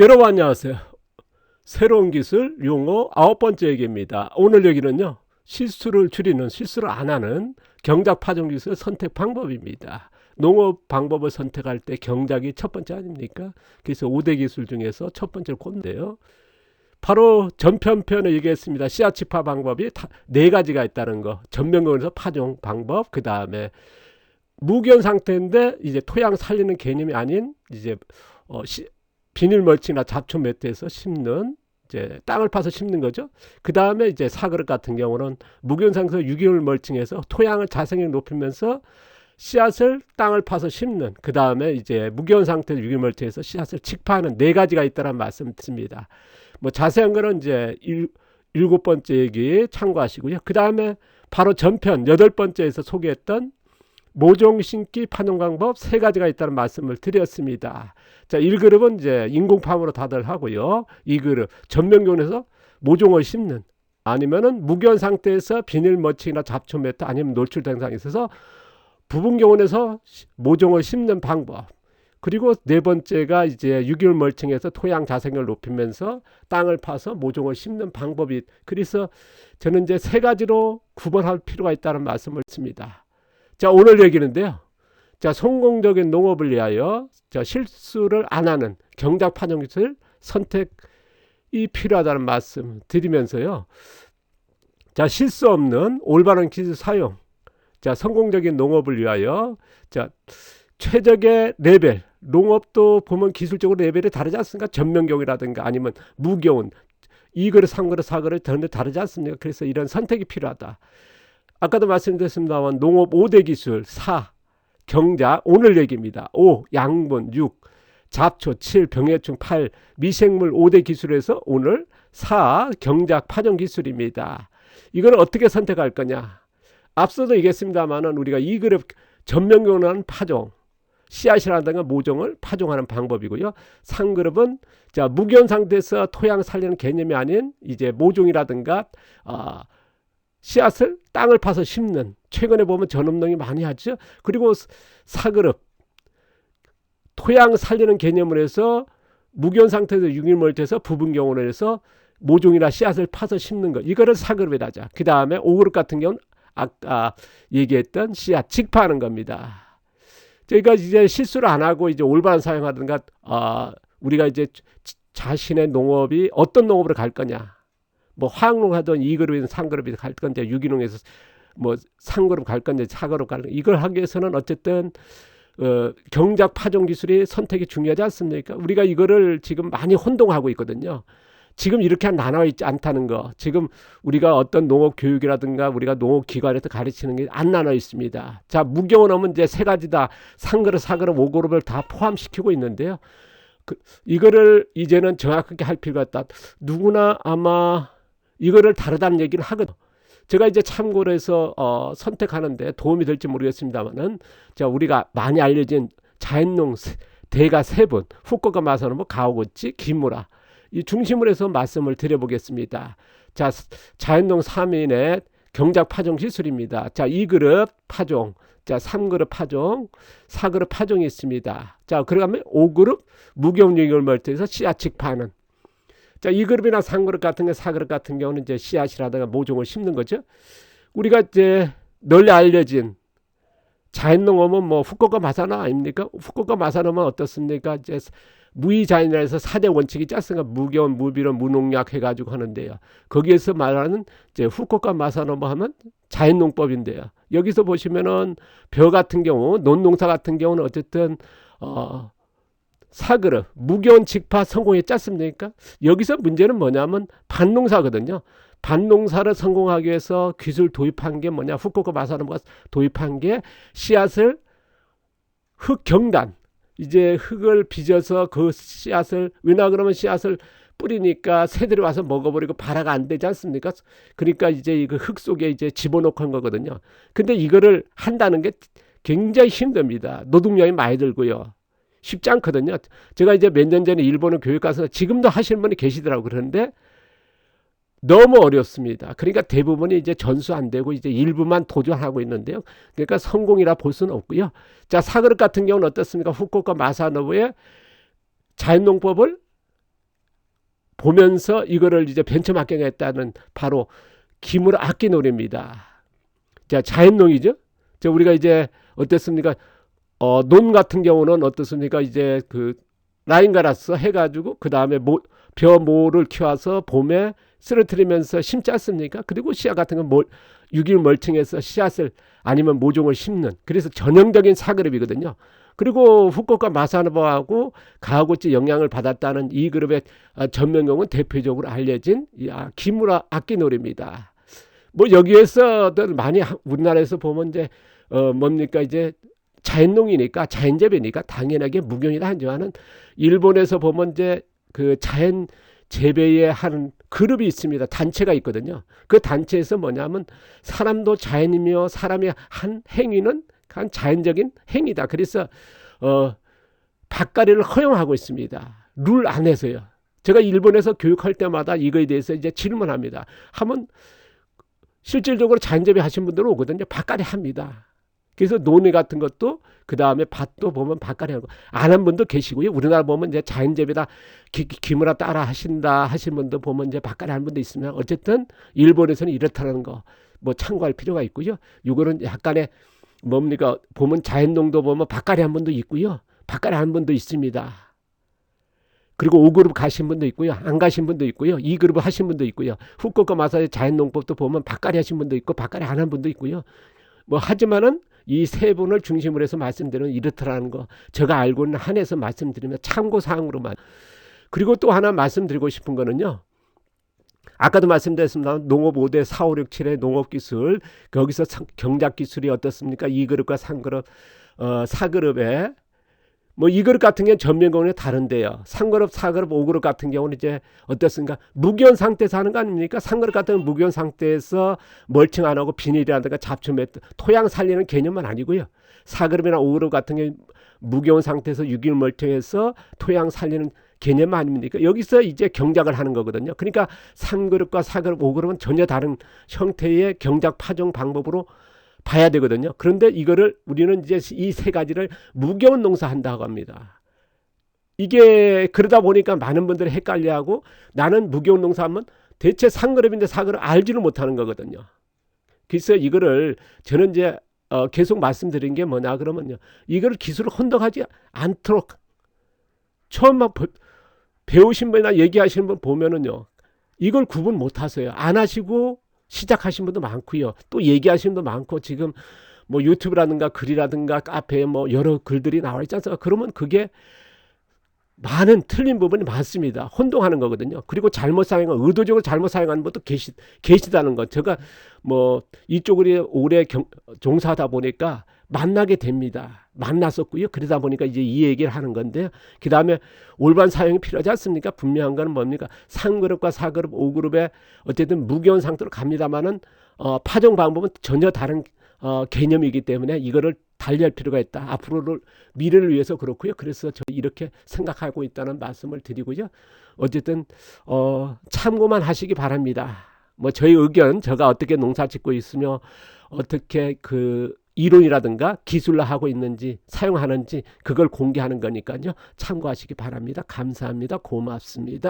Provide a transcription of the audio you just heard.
여러분 안녕하세요. 새로운 기술 용어 아홉 번째 얘기입니다. 오늘 얘기는요. 실수를 줄이는 실수를 안 하는 경작 파종 기술 선택 방법입니다. 농업 방법을 선택할 때 경작이 첫 번째 아닙니까? 그래서 5대 기술 중에서 첫 번째를 꼽는데요. 바로 전편편에 얘기했습니다. 씨앗 집화 방법이 다, 네 가지가 있다는 거. 전면경에서 파종 방법, 그 다음에 무견 상태인데 이제 토양 살리는 개념이 아닌 이제 어, 시, 비닐 멀칭이나 잡초 매트에서 심는 이제 땅을 파서 심는 거죠. 그 다음에 이제 사그릇 같은 경우는 무견 상태에서 유기물 멀칭해서 토양을 자생력 높이면서 씨앗을 땅을 파서 심는 그 다음에 이제 무견 상태에서 유기물 멀칭해서 씨앗을 직파하는 네 가지가 있다는 말씀 드립니다. 뭐 자세한 거는 이제 일, 일곱 번째 얘기 참고하시고요. 그 다음에 바로 전편 여덟 번째에서 소개했던 모종 심기 파종 방법 세 가지가 있다는 말씀을 드렸습니다. 자, 1그룹은 이제 인공팜으로 다들 하고요. 2그룹 전면교원에서 모종을 심는 아니면은 무견 상태에서 비닐 머치나 잡초 메타 아니면 노출 증상이 있어서 부분 교원에서 모종을 심는 방법. 그리고 네 번째가 이제 유기물 멀칭해서 토양 자생을 높이면서 땅을 파서 모종을 심는 방법이 그래서 저는 이제 세 가지로 구분할 필요가 있다는 말씀을 드립니다. 자, 오늘 얘기는데요. 자, 성공적인 농업을 위하여 자, 실수를 안 하는 경작 파종 기술 선택이 필요하다는 말씀 드리면서요. 자, 실수 없는 올바른 기술 사용. 자, 성공적인 농업을 위하여 자, 최적의 레벨, 농업도 보면 기술적으로 레벨이 다르지 않습니까? 전면경이라든가 아니면 무경운, 2그릇, 3그릇, 4그릇 전혀 다르지 않습니까? 그래서 이런 선택이 필요하다. 아까도 말씀드렸습니다만 농업 5대 기술 4, 경자 오늘 얘기입니다. 5, 양분 6, 잡초 7, 병해충 8, 미생물 5대 기술에서 오늘 4, 경작 파종 기술입니다. 이걸 어떻게 선택할 거냐? 앞서도 얘기했습니다만은 우리가 이 그룹 전면경은 파종, 씨앗이라든가 모종을 파종하는 방법이고요. 상그룹은 자 무견 상태에서 토양 살리는 개념이 아닌 이제 모종이라든가 아 씨앗을 땅을 파서 심는 최근에 보면 전업농이 많이 하죠. 그리고 사그룹 토양 살리는 개념을 해서 무견 상태에서 유기물에서 부분 경우로 해서 모종이나 씨앗을 파서 심는 것 이거를 사그룹이라 하죠. 그 다음에 오그룹 같은 경우는 아까 얘기했던 씨앗 직파하는 겁니다. 저희가 이제 실수를 안 하고 이제 올바른 사용하든가 아 우리가 이제 자신의 농업이 어떤 농업으로 갈 거냐 뭐 화학농 하던 2그룹이든 3그룹이든 갈 건데 유기농에서 뭐 3그룹 갈 건데 4그룹 갈 건데 이걸 하기 위해서는 어쨌든 어, 경작 파종 기술이 선택이 중요하지 않습니까? 우리가 이거를 지금 많이 혼동하고 있거든요. 지금 이렇게 나눠 있지 않다는 거. 지금 우리가 어떤 농업 교육이라든가 우리가 농업 기관에서 가르치는 게 안 나눠 있습니다. 자, 무경험은 이제 세 가지다. 상그룹, 사그룹, 오그룹을 다 포함시키고 있는데요. 그, 이거를 이제는 정확하게 할 필요가 있다. 누구나 아마 이거를 다르다는 얘기를 하거든. 제가 이제 참고로 해서 어, 선택하는데 도움이 될지 모르겠습니다만은 자 우리가 많이 알려진 자연농 대가 세 분, 후쿠오카 마사노 뭐 가오고치, 김무라 이 중심으로 해서 말씀을 드려보겠습니다. 자 자연농 3인의 경작 파종 기술입니다. 자 2그릇 파종, 자 3그릇 파종, 4그릇 파종이 있습니다. 자 그러면 5그릇 무경유익을 멀티해서 씨앗직 파는 자, 2그룹이나 3그룹 같은 게 4그룹 같은 경우는 이제 씨앗이라든가 모종을 심는 거죠. 우리가 이제 널리 알려진 자연농업은 뭐 후쿠오카 마사나 아닙니까? 후쿠오카 마사노면 어떻습니까? 이제 무의자연이라서 4대 원칙이 짰으니까 무견, 무비론, 무농약 해가지고 하는데요. 거기에서 말하는 이제 후쿠오카 마사노 하면 자연농법인데요. 여기서 보시면은 벼 같은 경우, 논농사 같은 경우는 어쨌든 어 사그릇 무견 직파 성공했지 않습니까? 여기서 문제는 뭐냐면 반농사거든요. 반농사를 성공하기 위해서 기술 도입한 게 뭐냐? 후쿠오카 마사노가 도입한 게 씨앗을 흙 경단 이제 흙을 빚어서 그 씨앗을 왜냐 그러면 씨앗을 뿌리니까 새들이 와서 먹어버리고 발화가 안 되지 않습니까? 그러니까 이제 이그흙 속에 이제 집어넣고 한 거거든요. 근데 이거를 한다는 게 굉장히 힘듭니다. 노동량이 많이 들고요. 쉽지 않거든요. 제가 이제 몇 년 전에 일본을 교육 가서 지금도 하시는 분이 계시더라고 그러는데 너무 어렵습니다. 그러니까 대부분이 이제 전수 안 되고 이제 일부만 도전하고 있는데요. 그러니까 성공이라 볼 수는 없고요. 자, 사그릇 같은 경우는 어떻습니까? 후쿠오카 마사노부의 자연농법을 보면서 이거를 이제 벤처마킹했다는 바로 기물 악기놀이입니다. 자, 자연농이죠. 자, 우리가 이제 어떻습니까? 어, 논 같은 경우는 어떻습니까? 이제 그 라인 갈아서 해가지고 그 다음에 벼 모를 키워서 봄에 쓰러뜨리면서 심지 않습니까? 그리고 씨앗 같은 건 몰, 6일 멀칭해서 씨앗을 아니면 모종을 심는 그래서 전형적인 사그룹이거든요. 그리고 후쿠오카 마사노바하고 가하구치 영향을 받았다는 이 그룹의 아, 전면경은 대표적으로 알려진 이 아, 기무라 악기놀이입니다. 뭐 여기에서들 많이 하- 우리나라에서 보면 이제 어 뭡니까 이제 자연농이니까 자연재배니까 당연하게 무경이라 하지만은 일본에서 보면 이제 그 자연 재배에 하는 그룹이 있습니다. 단체가 있거든요. 그 단체에서 뭐냐면 사람도 자연이며 사람의 한 행위는 한 자연적인 행위다. 그래서 어 밭가리를 허용하고 있습니다. 룰 안에서요. 제가 일본에서 교육할 때마다 이거에 대해서 이제 질문합니다. 하면 실질적으로 자연재배 하신 분들은 오거든요. 밭가리 합니다. 그래서 논에 같은 것도 그 다음에 밭도 보면 밭가리 하고 안 한 분도 계시고요. 우리나라 보면 이제 자연재배다 기, 기무라 따라 하신다 하신 분도 보면 이제 밭가리 하는 분도 있으면 어쨌든 일본에서는 이렇다는 거 뭐 참고할 필요가 있고요. 이거는 약간의 뭡니까 보면 자연농도 보면 밭가리 한 분도 있고요. 밭가리 한 분도 있습니다. 그리고 5그룹 가신 분도 있고요. 안 가신 분도 있고요. 2그룹 하신 분도 있고요. 후쿠오카 마사의 자연농법도 보면 밭가리 하신 분도 있고 밭가리 안 한 분도 있고요. 뭐 하지만은 이 세 분을 중심으로 해서 말씀드리는 이렇더라는 거 제가 알고는 한해서 말씀드리면 참고 사항으로만 그리고 또 하나 말씀드리고 싶은 거는요. 아까도 말씀드렸습니다. 농업 5대 4, 5, 6, 7의 농업 기술 거기서 상- 경작 기술이 어떻습니까? 2그룹과 3그룹 어 4그룹에 뭐 2그룹 같은 경우는 전면공이 다른데요. 3그룹, 4그룹, 5그룹 같은 경우는 이제 어떻습니까? 무기현 상태에서 하는 거 아닙니까? 3그룹 같은 경우는 무기현 상태에서 멀칭 안 하고 비닐이라든가 잡초 매 토양 살리는 개념은 아니고요. 4그룹이나 5그룹 같은 경우 무기온 상태에서 6일 멀쩡해서 토양 살리는 개념 아닙니까? 여기서 이제 경작을 하는 거거든요. 그러니까 3그룹과 4그룹, 5그룹은 전혀 다른 형태의 경작 파종 방법으로 봐야 되거든요. 그런데 이거를 우리는 이제 이 세 가지를 무게운 농사한다고 합니다. 이게 그러다 보니까 많은 분들이 헷갈려하고 나는 무게운 농사하면 대체 3그룹인데 4그룹 알지를 못하는 거거든요. 그래서 이거를 저는 이제 어, 계속 말씀드린 게 뭐냐 그러면요. 이거를 기술을 혼동하지 않도록 처음 배우신 분이나 얘기하시는 분 보면은요. 이걸 구분 못 하세요. 안 하시고 시작하신 분도 많고요. 또 얘기하시는 분도 많고 지금 뭐 유튜브라든가 글이라든가 카페에 뭐 여러 글들이 나와 있지 않습니까? 그러면 그게 많은 틀린 부분이 많습니다. 혼동하는 거거든요. 그리고 잘못 사용한 의도적으로 잘못 사용하는 분도 계시 계시다는 것. 제가 뭐 이쪽을 오래 경, 종사하다 보니까 만나게 됩니다. 만났었고요. 그러다 보니까 이제 이 얘기를 하는 건데요. 그 다음에 올바른 사용이 필요하지 않습니까? 분명한 거는 뭡니까? 3그룹과 4그룹, 5그룹에 어쨌든 무기온 상태로 갑니다만은 어, 파종 방법은 전혀 다른 어, 개념이기 때문에 이거를 달리할 필요가 있다. 앞으로를 미래를 위해서 그렇고요. 그래서 저 이렇게 생각하고 있다는 말씀을 드리고요. 어쨌든 어, 참고만 하시기 바랍니다. 뭐 저희 의견, 제가 어떻게 농사 짓고 있으며 어떻게 그 이론이라든가 기술로 하고 있는지 사용하는지 그걸 공개하는 거니까요. 참고하시기 바랍니다. 감사합니다. 고맙습니다.